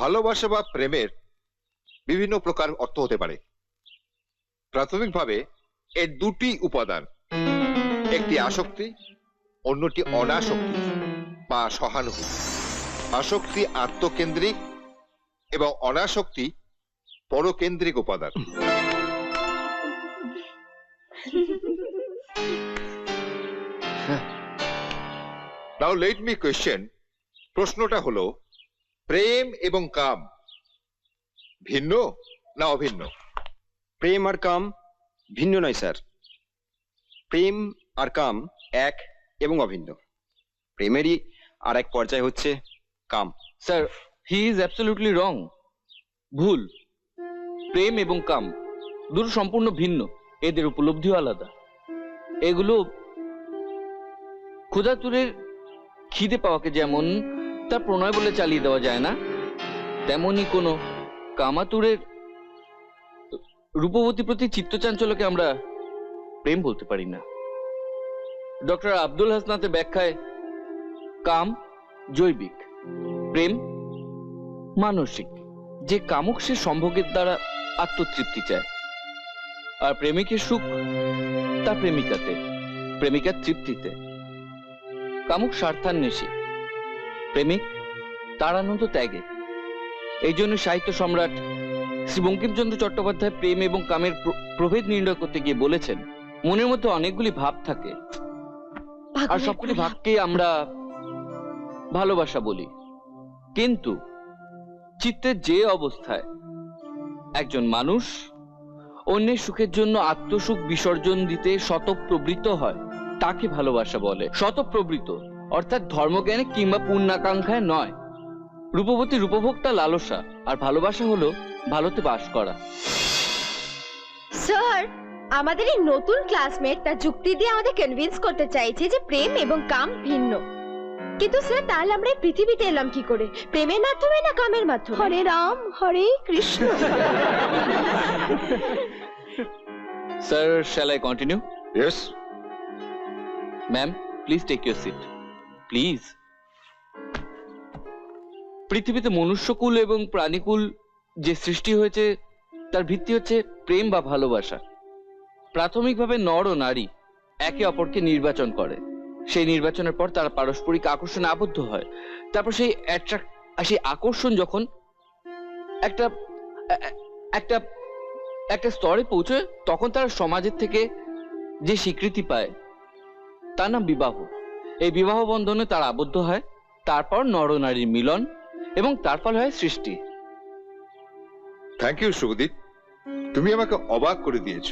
ভালোবাসা বা প্রেমের বিভিন্ন প্রকার অর্থ হতে পারে। প্রাথমিকভাবে এর দুটি উপাদান একটি আসক্তি অন্যটি অনাসক্তি বা সহানুভূতি। আসক্তি আত্মকেন্দ্রিক এবং অনাসক্তি পরকেন্দ্রিক উপাদান। নাও লেট মি কোয়েশ্চেন প্রশ্নটা হলো প্রেম এবং কাম। ভিন্ন না অভিন্ন? প্রেম আর কাম ভিন্ন নয় স্যার। প্রেম আর কাম এক এবং অভিন্ন। প্রেমেরই আর এক পর্যায় হচ্ছে কাম। Sir he is absolutely wrong ভুল। প্রেম এবং কাম দুটো সম্পূর্ণ ভিন্ন। এদের উপলব্ধিও আলাদা। এগুলো ক্ষুধাতুরের খিদে পাওয়াকে যেমন তা প্রণয় বলে চালিয়ে দেওয়া যায় না? তেমনি কোনো কামাতুরের রূপবতী প্রতি চিত্তচাঞ্চল্যকে আমরা প্রেম বলতে পারি না। ডক্টর আব্দুল হাসনাতের ব্যাখ্যায় কাম জৈবিক, প্রেম মানসিক। যে কামুক সে সম্ভোগের দ্বারা আত্মতৃপ্তি চায়। আর প্রেমিকের সুখ, তা প্রেমিকাতে, প্রেমিকার তৃপ্তিতে। কামুক স্বার্থান্বেষী। প্রেমিক তার আনন্দ ত্যাগে। এই জন্য সাহিত্য সম্রাট শ্রী বঙ্কিমচন্দ্র চট্টোপাধ্যায় প্রেম এবং কামের প্রভেদ নির্ণয় করতে গিয়ে বলেছেন মনের মধ্যে অনেকগুলি ভাব থাকে। আর সবগুলি ভাবকেই আমরা ভালোবাসা বলি। কিন্তু চিত্তের যে অবস্থায় একজন মানুষ অন্যের সুখের জন্য আত্মসুখ বিসর্জন দিতে শতপ্রবৃত্ত হয় তাকে ভালোবাসা বলে। শতপ্রবৃত্ত। অর্থাৎ ধর্মজ্ঞানে কিংবা পুণ্যাকাঙ্ক্ষায় নয়। রূপবতী রূপভোক্তা লালসা আর ভালোবাসা হলো ভালোতে বাস করা। স্যার আমাদের এই নতুন ক্লাসমেট তার যুক্তি দিয়ে আমাদের কনভিন্স করতে চাইছে যে প্রেম এবং কাম ভিন্ন। কিন্তু স্যার তাহলে আমরা এই পৃথিবীতে এলাম কি করে? প্রেমের মাধ্যমে না কামের মাধ্যমে? Hare Ram Hare Krishna. Sir shall I continue yes ma'am please take your seat please. পৃথিবীতে মনুষ্যকুল এবং প্রাণীকুল যে সৃষ্টি হয়েছে, তার ভিত্তি হচ্ছে প্রেম বা ভালোবাসা। প্রাথমিকভাবে নর ও নারী একে অপরকে নির্বাচন করে। সেই নির্বাচনের পর তারা পারস্পরিক আকর্ষণে আবদ্ধ হয়। তারপর সেই attract- সেই আকর্ষণ যখন একটা একটা একটা স্তরে পৌঁছয়, তখন তারা সমাজের থেকে যে স্বীকৃতি পায়, তার নাম বিবাহ। এই বিবাহ বন্ধনে তারা আবদ্ধ হয়, তারপর নরনারীর মিলন এবং তার ফল হয় সৃষ্টি। থ্যাংক ইউ শুভদীপ তুমি আমাকে অবাক করে দিয়েছ।